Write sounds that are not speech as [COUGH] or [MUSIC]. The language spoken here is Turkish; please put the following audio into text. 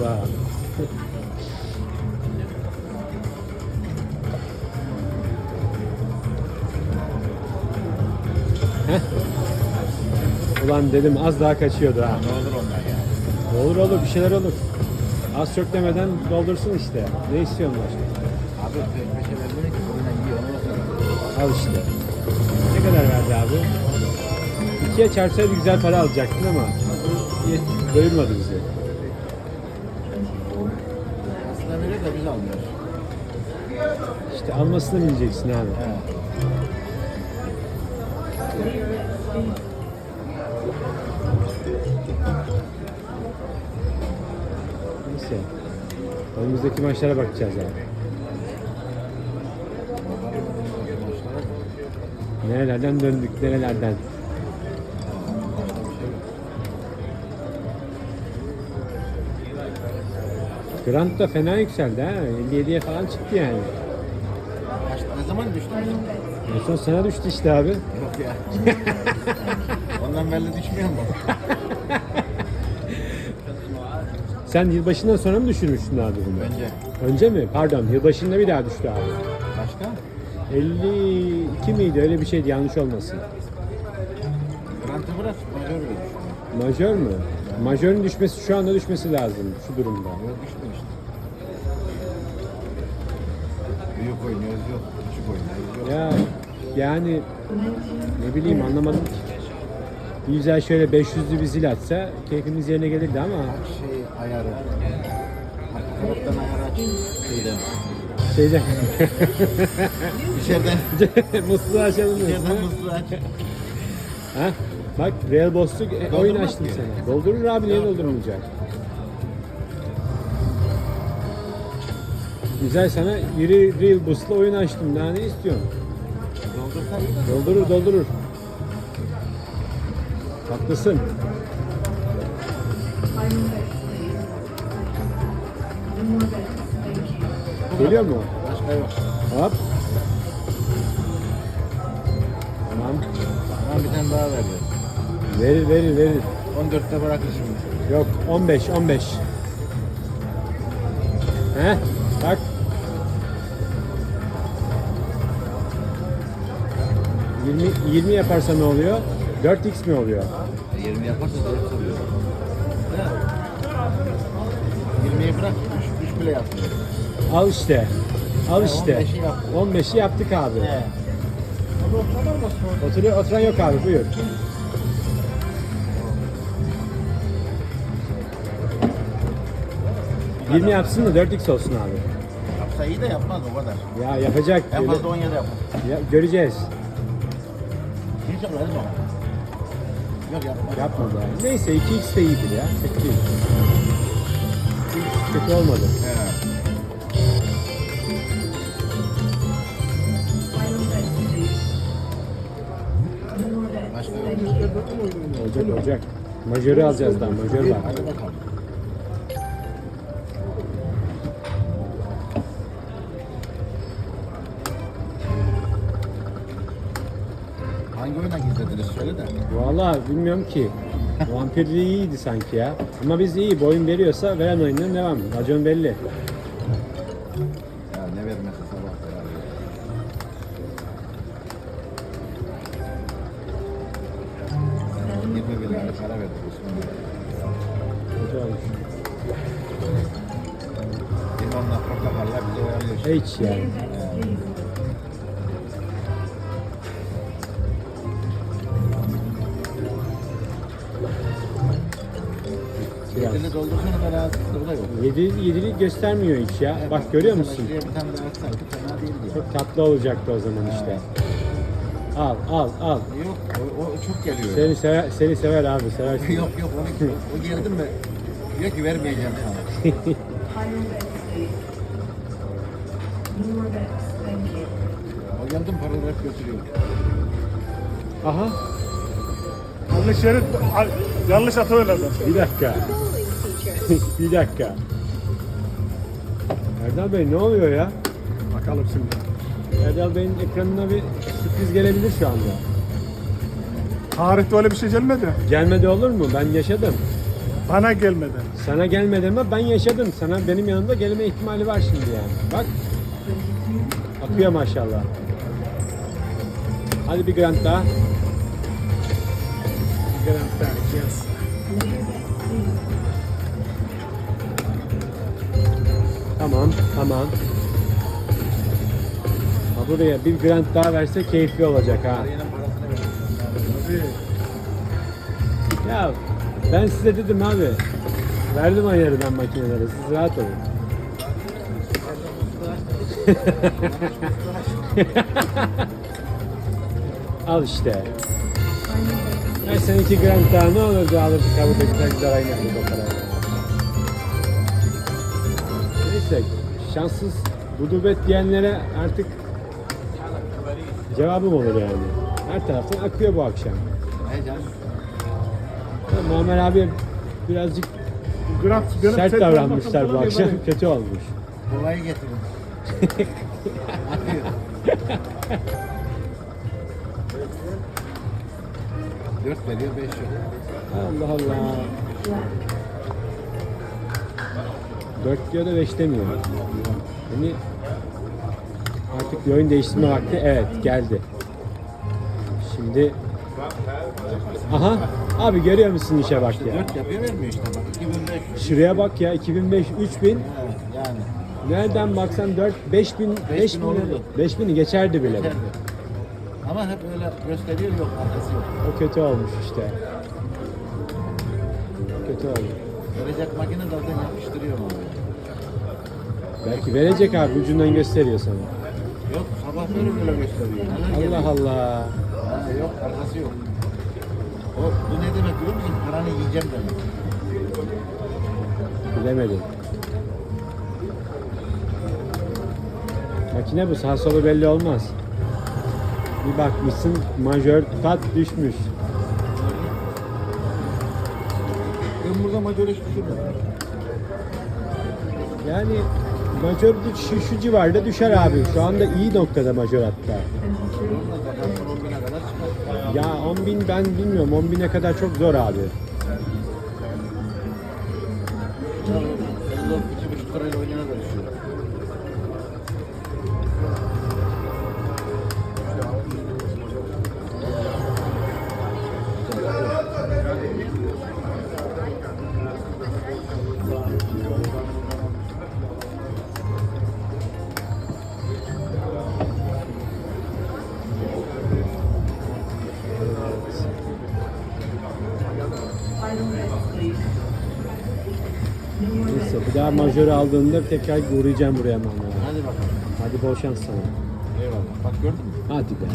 Vay. Heh. Ulan dedim az daha kaçıyordu ha. Ne olur onlar ya. Olur olur bir şeyler olur. Az çok demeden doldursun işte. Ne istiyorsun başka? Abi peşe vermiyor ki oyuna yiyor. Al işte. Ne kadar verdi abi? İkiye çarpsaydı güzel para alacaktın ama doyurmadı bizi. De biz almıyoruz. İşte almasını bileceksin abi. He. Neyse. Önümüzdeki maçlara bakacağız abi. Da. Nerelerden döndük, nerelerden. Grant da fena yükseldi ha. 57'ye falan çıktı yani. Kaç, ne zaman düştü? En son sana düştü işte abi. Yok ya. [LAUGHS] Ondan belli düşmüyor mu? [LAUGHS] Sen yılbaşından sonra mı düşürmüştün abi bunu? Önce. Önce mi? Pardon, yılbaşında bir daha düştü abi. Başka? 52 miydi? Öyle bir şeydi yanlış olmasın. Grant'ı bırak. Majör bile düştü. Majör mü? Majörün düşmesi şu anda düşmesi lazım şu durumda. Yok düşmüyor işte. Büyük oynuyoruz yok. Küçük oynuyoruz yok. Ya yani ne bileyim anlamadım ki. Bir güzel şöyle 500'lü bir zil atsa keyfimiz yerine gelirdi ama şey ayarı. Taraftan ayar aç. Şeyden. şeyde İçeriden. [LAUGHS] musluğu açalım İçeriden musluğu aç. Ha? Bak Real Boss'luk e, oyun Doldurmaz açtım ki. sana. Doldurur abi niye doldurmayacak? Güzel sana iri Real Boss'la oyun açtım. Daha ne istiyorsun? De. Doldurur doldurur. Haklısın. Geliyor mu? Başka yok. Hop. Tamam. Tamam bir tane daha veriyor. Verir verir verir. 14'te bırakır şimdi. Yok 15 15. He? Bak. Yirmi, 20 yaparsa ne oluyor? 4x mi oluyor? E, 20 yaparsa 4 oluyor. Ya. 20'yi bırak. 3, 3 bile yapmıyor. Al işte. Al He, işte. 15'i yaptık. 15'i yaptık abi. He. Oturuyor, oturan yok abi buyur. Yirmi yapsın da 4x olsun abi. Yapsa iyi de yapmaz o kadar. Ya yapacak. En Öyle- fazla 17 yapar. Ya, göreceğiz. Hiç o zaman. Yok yapmaz. Yapmadı abi. Neyse 2x de iyidir ya. Kötü değil. 2x kötü olmadı. He. Başka yok. Olacak olacak. Majörü alacağız daha. Majör var. Hadi bakalım. Hangi oyuna gizlediniz söyle de. Valla bilmiyorum ki. Vampirliği iyiydi sanki ya. Ama biz iyi. Boyun veriyorsa veren oyundan devam. Racon belli. Ya ne vermesi sabah beraber. Yirmi bin lira para verdik Osman'a. Kötü olmuş. Limonla portakalla bizi oyalıyor. Hiç yani. Biraz. Yedili doldursana da rahatsızlığı da yok. Yedi, yedili göstermiyor hiç ya. Bak görüyor musun? Bir tane daha atsaydı fena değildi. Çok tatlı olacaktı o zaman işte. Al al al. Yok o, o çok geliyor. Seni sever, seni sever abi seversin. yok yok onu, o geldi mi diyor ki vermeyeceğim sana. o geldi mi paraları hep götürüyor. Aha Yanlış yeri, yanlış atı oynadı. bir dakika. [LAUGHS] bir dakika. Erdal Bey ne oluyor ya? Bakalım şimdi. Erdal Bey'in ekranına bir sürpriz gelebilir şu anda. Tarihte öyle bir şey gelmedi. Gelmedi olur mu? Ben yaşadım. Bana gelmeden. Sana gelmedi ama ben yaşadım. Sana benim yanımda gelme ihtimali var şimdi yani. Bak. Akıyor maşallah. Hadi bir grand daha. Yes. Tamam, tamam. Ha buraya bir grand daha verse keyifli olacak ha. Ya ben size dedim abi. Verdim ayarı ben makinelere. Siz rahat olun. [LAUGHS] Al işte. Her sene iki grand daha ne olurdu alırdık ha burada güzel oynardık o parayla. Neyse şanssız gudubet diyenlere artık cevabım olur yani. Her taraftan akıyor bu akşam. Ya Muammer abi birazcık benim sert davranmışlar bu akşam. Kötü olmuş. Kolayı getirin. [LAUGHS] Dört veriyor, beş yok. Allah Allah. 4 diyor da 5 demiyor. Yani artık bir oyun değiştirme vakti evet geldi. Şimdi Aha abi görüyor musun işe bak ya. Dört yapıyor vermiyor işte bak. 2500. Şuraya bak ya 2500 3000 Evet, yani. nereden baksan 4 5000 5000 olurdu. 5000'i geçerdi bile. Yeterli. Ama hep öyle gösteriyor yok, arkası yok. O kötü olmuş işte. Kötü oldu. Verecek makine zaten yapıştırıyor onu. Belki verecek abi ucundan gösteriyor sana. Yok, sabah böyle böyle gösteriyor. Neler geliyor? Allah Allah. Ha, yok, arkası yok. O, bu ne demek biliyor musun? Paranı yiyeceğim demek. Bilemedim. Makine bu sağ solu belli olmaz. Bir bakmışsın majör kat düşmüş. Ben burada majör hiç düşürmedim. Yani majör şu, şu civarda düşer abi. Şu anda iyi noktada majör hatta. Burada zaten 10 bine kadar çıkar. Ya 10 bin ben bilmiyorum 10 bine kadar çok zor abi. Daha majörü aldığında tekrar uğrayacağım buraya abi. Hadi bakalım. Hadi bol şans sana. Eyvallah. Bak gördün mü? Hadi be.